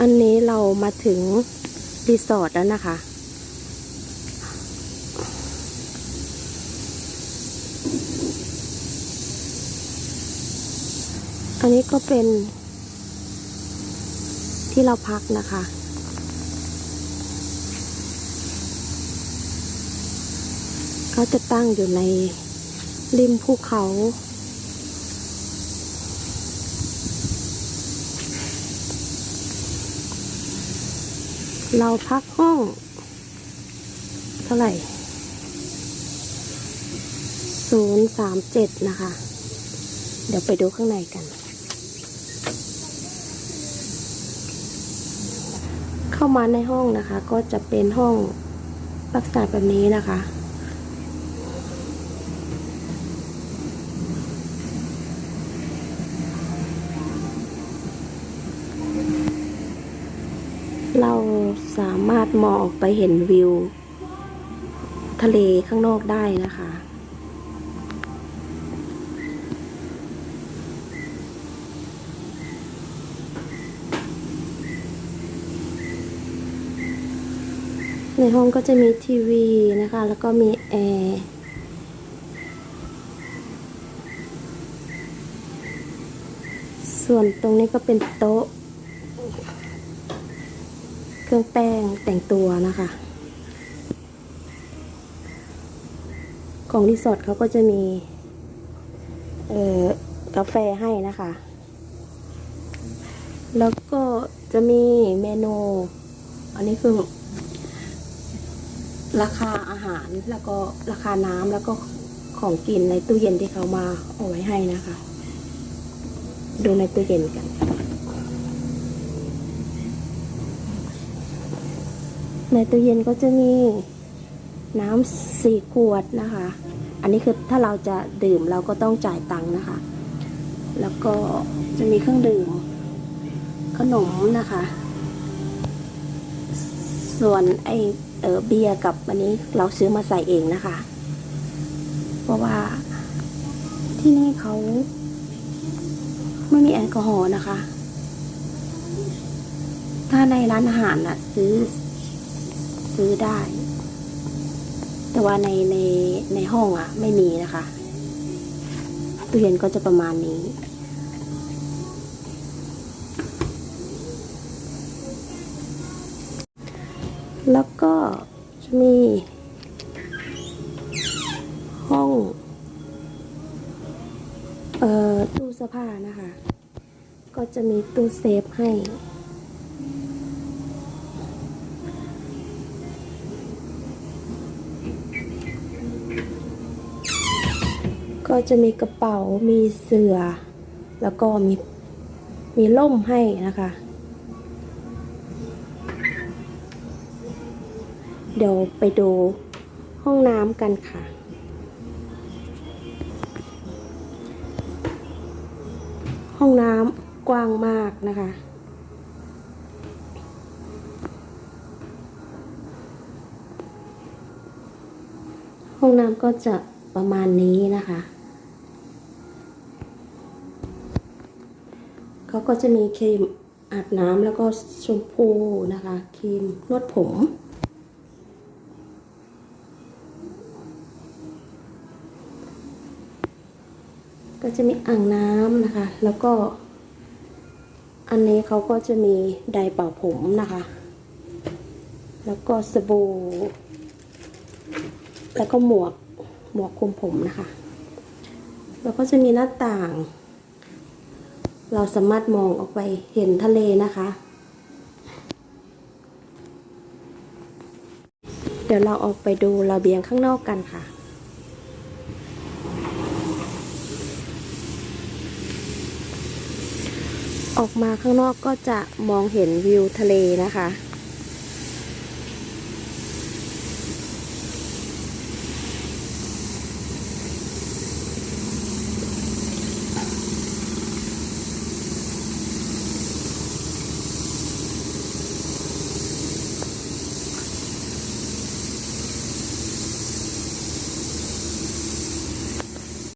อันนี้เรามาถึงรีสอร์ทแล้วนะคะ อันนี้ก็เป็นที่เราพักนะคะเขาจะตั้งอยู่ในริมภูเขา เราพักห้อง เท่าไหร่ศูนย์สามเจ็ดนะคะ เดี๋ยวไปดูข้างในกัน เข้ามาในห้องนะคะ ก็จะเป็นห้องลักษณะแบบนี้นะคะ เรา สามารถมองออกไปเห็นวิว ทะเลข้างนอกได้นะคะ ในห้องก็จะมีทีวีนะคะ แล้วก็มีแอร์ส่วนตรงนี้ก็เป็นโต๊ะ เครื่องแป้งแต่งตัวนะคะ ของรีสอร์ทเขาก็จะมี เอ่อกาแฟให้นะคะ แล้วก็จะมีเมนู อันนี้คือ ราคาอาหารแล้วก็ราคาน้ำแล้วก็ของกินในตู้เย็นที่เขามาเอาไว้ให้นะคะ ดูในตู้เย็นกัน ในตู้เย็นก็จะมีน้ำสี่ขวดนะคะ อันนี้คือถ้าเราจะดื่มเราก็ต้องจ่ายตังค์นะคะ แล้วก็จะมีเครื่องดื่ม ขนมนะคะ ส่วนไอเออเบียร์กับอันนี้เราซื้อมาใส่เองนะคะ เพราะว่าที่นี่เขาไม่มีแอลกอฮอล์นะคะ ถ้าในร้านอาหารน่ะ ซื้อ ซื้อได้ แต่ว่าในในในห้องอะ่ะไม่มีนะคะตู้เย็นก็จะประมาณนี้ แล้วก็จะมี ห้องเอ่อตู้เสื้อผ้านะคะ ก็จะมีตู้เซฟให้ ก็จะมีกระเป๋ามีเสือแล้วก็มีมีล่มให้นะคะ เดี๋ยวไปดูห้องน้ำกันค่ะ ห้องน้ำกว้างมากนะคะห้องน้ำก็จะประมาณนี้นะคะ เขาก็จะมีครีมอาบน้ำแล้วก็ชมพูนะคะครีมนวดผม ก็จะมีอ่างน้ำนะคะ แล้วก็ อันนี้เขาก็จะมีไดร์เป่าผมนะคะ แล้วก็สบู่แล้วก็หมวกหมวกคลุมผมนะคะ แล้วก็จะมีหน้าต่าง เราสามารถมองออกไปเห็นทะเลนะคะ เดี๋ยวเราออกไปดูระเบียงข้างนอกกันค่ะออกมาข้างนอกก็จะมองเห็นวิวทะเลนะคะ